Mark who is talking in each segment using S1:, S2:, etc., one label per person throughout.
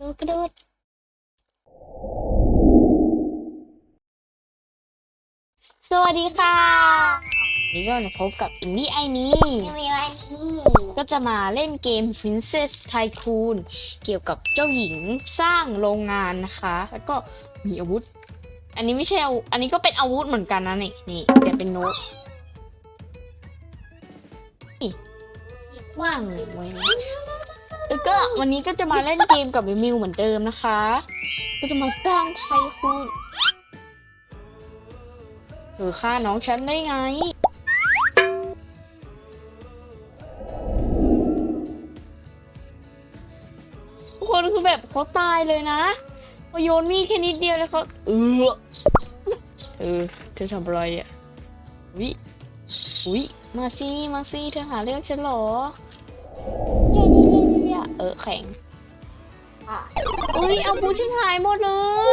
S1: ดูกระโดดสวัสดีค่ะนี่ก็มาพบกับอินดี้ไอมี
S2: ยังมีวันที่
S1: ก็จะมาเล่นเกม Princess Tycoon เกี่ยวกับเจ้าหญิงสร้างโรงงานนะคะ แล้วก็มีอาวุธ อันนี้ไม่ใช่อาวุธอันนี้ก็เป็นอาวุธเหมือนกันนะนี่นี่แต่เป็นโน้ตนี่ ว่างไว้นะแล้วก็วันนี้ก็จะมาเล่นเกมกับมิวเหมือนเดิมนะคะ ก็จะมาสร้างไทคูนเธอฆ่าน้องฉันได้ไง คนคือแบบเขาตายเลยนะพอโยนมีดแค่นิดเดียวแล้วเขาเออเออเธอทำอะไรอะวิวิ มาสิมาสิเธอหาเรื่องฉันเหรอเย้เย้เย้เย้เออแข็ง
S2: อะ
S1: อุ้ยเอาบูฉันหายหมดเล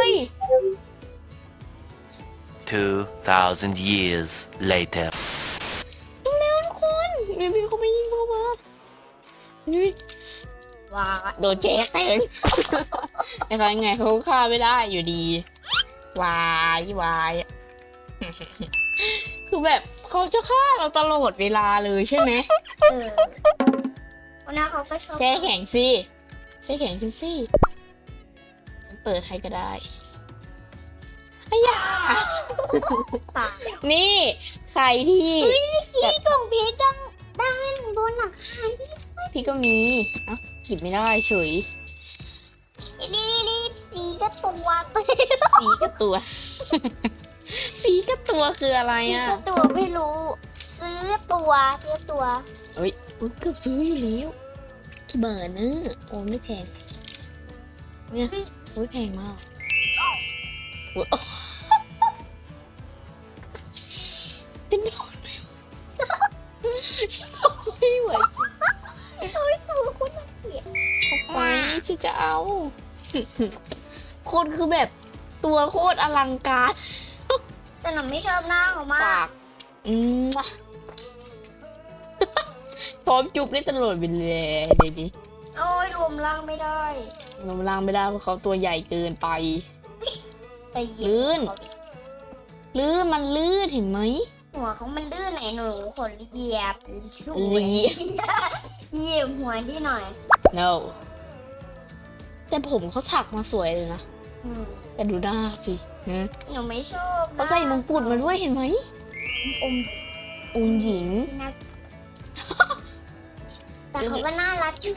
S1: ย
S3: 2,000 years later.
S1: เร็วๆทุกคนรีวิวเขาไม่ยิงเข้ามานี่
S2: ว้า
S1: โดนเจ๊แข็งนะคะยังไงเขาก็ฆ่าไม่ได้อยู่ดี วายวายคือแบบ เขาจะฆ่าเราตลอดเวลาเลยใช่ไหม
S2: เออวันนั้นเขาก็ชอบ
S1: แช่แข็งสิแช่แข็งฉันสิเปิดให้ก็ได้อายา
S2: ตาย
S1: นี่ใครที่
S2: ที่กล่องเพชรดังด้านบนหลังคาที่
S1: พี่ก็มีเอ้าหยิบไม่ได้เฉย
S2: นี่นี่สีก็ตัว
S1: สีกับตัว สีกับตัวคืออะไร
S2: สี
S1: อะ
S2: ก็ตัวไม่รู้ ซื้อตัวซื้อตัว
S1: เอ้ยอุ๊ยเกือบซื้ออยู่แล้วกี่บาทนะโอ้ไม่แพงเนี่ยโอ้ยแพงมากโอ้ยจะโดนไหมฉันเอาไม่ไหวจริง
S2: เฮ้ยตัวคุณน่าเกลียด
S1: ไปฉันจะเอา คนคือแบบตัวโคตรอลังการ
S2: แต่หนูไม่ชอบหน้าเขามา
S1: ปากก อืมว่ะพร้อมจุ๊บได้ตลอดเวลาเดี๋ยวนี้
S2: โอ้ยรวมร่างไม่ได้
S1: เราล่างไม่ได้เพราะเขาตัวใหญ่เกินไป
S2: ไปเหยียบ
S1: ลื่น
S2: เขาดิ
S1: ลื่นมันลื่นเห็นไหม
S2: หัวเขามันดื้อไหนหนูขอเหยียบ
S1: เหยียบ
S2: เหยียบหัวที่หน่อย
S1: no แต่ผมเขาถักมาสวยเลยนะ
S2: อืม
S1: แต่ดูหน้าสิฮะ
S2: หนูไม่ชอบ
S1: เขาใส่มงกุฎมาด้วยเห็นไหม
S2: อม
S1: องค์หญิง
S2: ที่น่าแต่เขาก็น่ารักอยู่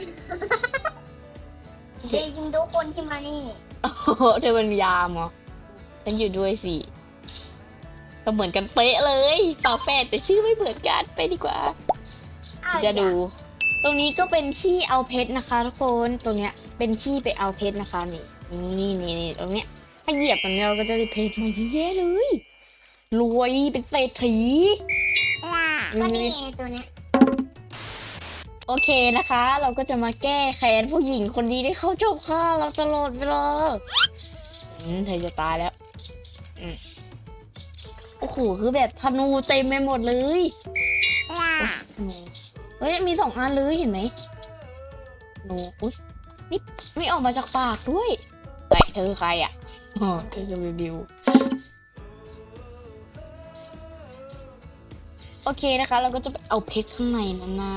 S2: เจยิงทุกคนที่มานี่
S1: โอ้โหเธอเป็นยามเหรอฉันอยู่ด้วยสิก็เหมือนกันเป๊ะเลยฝาแฝดแต่ชื่อไม่เหมือนกันไปดีกว่า
S2: อ้าว
S1: จะดู ตรงนี้ก็เป็นที่เอาเพชรนะคะทุกคน ตรงเนี้ยเป็นที่ไปเอาเพชรนะคะนี่ นี่นี่นี่ตรงเนี้ยถ้าเหยียบตรงนี้เราก็จะได้เพชรมาเยอะแยะเลย รวยเป็นเศรษฐี
S2: ก็นี่ไงตัวเนี้ย
S1: โอเคนะคะ เราก็จะมาแก้แค้นผู้หญิงคนนี้ที่เขาจบฆ่าเราตลอดเวลาอืมเธอจะตายแล้วอืมโอ้โหคือแบบธนูเต็มไปหมดเลยธนูเฮ้ยมีสองอันเลยเห็นไหมธนูอุ้ยนี่ไม่ออกมาจากปากด้วยไอ้ เธอใครอะอ๋อเธอจะรีวิวโอเคนะคะ เราก็จะไปเอาเพชรข้างในนั้นนะ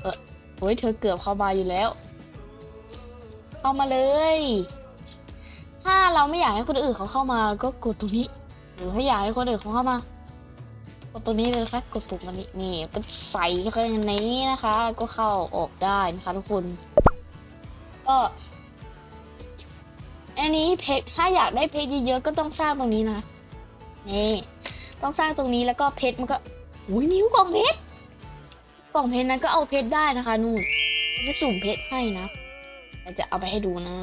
S1: เออโอ้ยเธอเกือบเข้ามาอยู่แล้ว เข้ามาเลย ถ้าเราไม่อยากให้คนอื่นเขาเข้ามาก็กดตรงนี้ หรือถ้าอยากให้คนอื่นเขาเข้ามากดตรงนี้เลยนะคะกดปุ่มอันนี้นี่ก็ใส่เข้าไปในนี้นะคะ ก็เข้าออกได้นะคะทุกคน ก็ อันนี้เพชรถ้าอยากได้เพชรเยอะๆก็ต้องสร้างตรงนี้นะนี่ต้องสร้างตรงนี้แล้วก็เพชรมันก็อุ้ยนิ้วกล่องเพชรกล่องเพชรนั้นก็เอาเพชรได้นะคะนู่นจะสุ่มเพชรให้นะเราจะเอาไปให้ดูนะ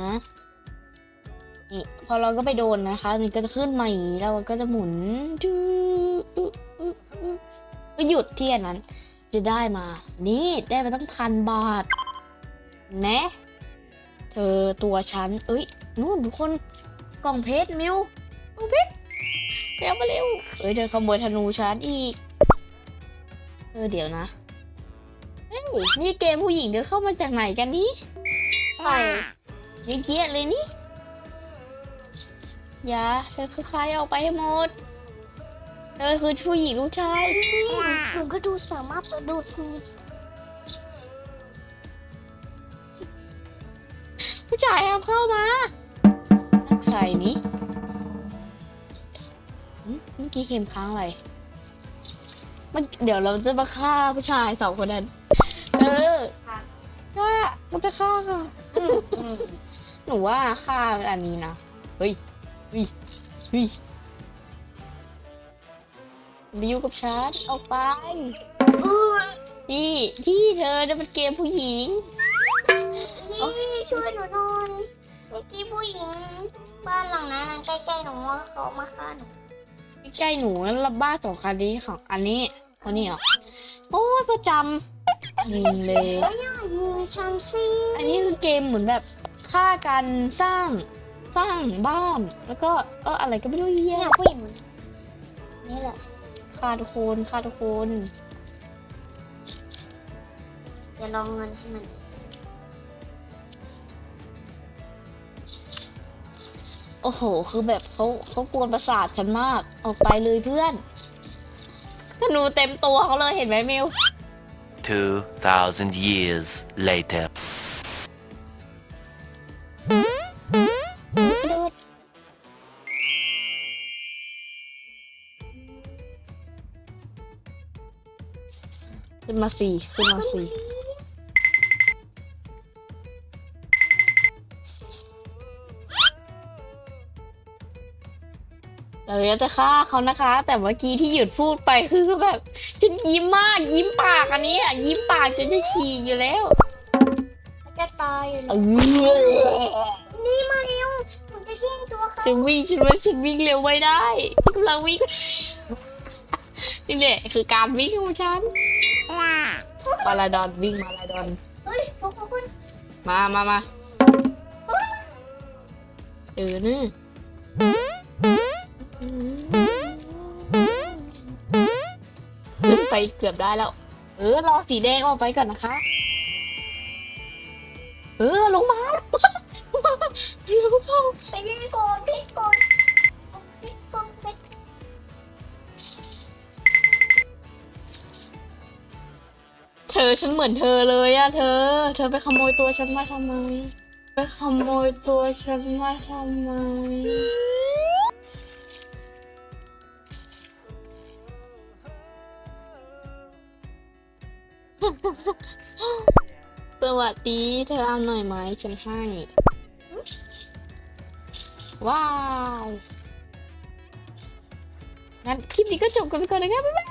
S1: นี่พอเราก็ไปโดนนะคะ มันก็จะขึ้นมาอย่างนี้แล้วมันก็จะหมุนจูก็หยุดที่อันนั้น จะได้มา นี่ได้มาตั้งพันบาทแนะเธอตัวฉันเอ้ย นู่นทุกคนกล่องเพชรมิวกล่องเพชรเร็วมาเร็วเอ้ยเธอขโมยธนูฉันอีกเออเดี๋ยวนะเฮ้ยนี่เกมผู้หญิงเดินเข้ามาจากไหนกันนี่
S2: ปล่อย
S1: เยอะแยะเลยนี่อย่าเธอคือใครออกไปให้หมดเธอคือผู้หญิงลูกชาย
S2: หนูก็ดูสามารถจะดูที
S1: ผู้ชายห้ามเข้ามา นั่นใครนี่หึเมื่อกี้เข็มค้างอะไรมันเดี๋ยวเราจะมาฆ่าผู้ชายสองคนนั้น เออฆ่ามันจะฆ่าค่ะอืมอืมหนูว่าฆ่าอันนี้นะ เฮ้ยเฮ้ยเฮ้ยมาอยู่กับฉันออกไปที่ที่เธอเนี่ยมันเกมผู้หญิง
S2: นี่ช่วยหนูหน่อยเมื่อกี้ผู้หญิง บ้านหลังนั้นใกล้ๆหนูว่าเขามาฆ่าหนู
S1: ใกล้ๆหนูแล้วรับบ้านสองคันนี้ของอันนี้คนนี้เหรอโอ้ยประจำยิงเลย
S2: แล้วอย่ายิงฉันสิ
S1: อันนี้คือเกมเหมือนแบบฆ่ากันสร้างสร้างบ้าน แล้วก็เอออะไรก็ไม่รู้เย
S2: เนี่ย
S1: อะ
S2: ผู้หญิงคนนี้นี่แหละ
S1: ฆ่าทุกคนฆ่าทุกคน
S2: อย่าลองเงินให้มัน
S1: อ้โห คือแบบเขาเขากวนประสาทฉันมาก ออกไปเลยเพื่อนธนูเต็มตัวเขาเลยเห็นไหมมิว
S3: 2,000 years later.
S1: กระโดดขึ้นมาสี่ขึ้นมาสี่ เราจะฆ่าเขานะคะ แต่เมื่อกี้ที่หยุดพูดไปคือแบบฉันยิ้มมากยิ้มปากอันนี้อะยิ้มปากจนจะฉีกอยู่แล้ว
S2: จะตายอยู่
S1: เอ
S2: แล้ว
S1: อ
S2: นี่มาเร็วผมจะทิ้งตัวเขา
S1: ฉันวิ่งฉันว่าฉันวิ่งเร็วไม่ได้ฉันกำลังวิ่งนี่แหละคือการวิ่งของฉันมาลาดอนวิ่งมาลาดอน
S2: เฮ้ยพวกเขาขึ้น
S1: มามามาเออนี่ขึ้นไเกือบได้แล้ว เออรอสีแดงออกไปก่อนนะคะ เออลงมาเร็วเข้า
S2: ไปเล่นก่อนพิดก่อนพิดก่อนไป
S1: เธอฉันเหมือนเธอเลยอะเธอ เธอไปขโมยตัวฉันมาทำไม ไปขโมยตัวฉันมาทำไม สวัสดี เธอเอาหน่อยไหมฉันให้ ว้าว งั้นคลิปนี้ก็จบกันไปก่อนนะครับบ๊ายบาย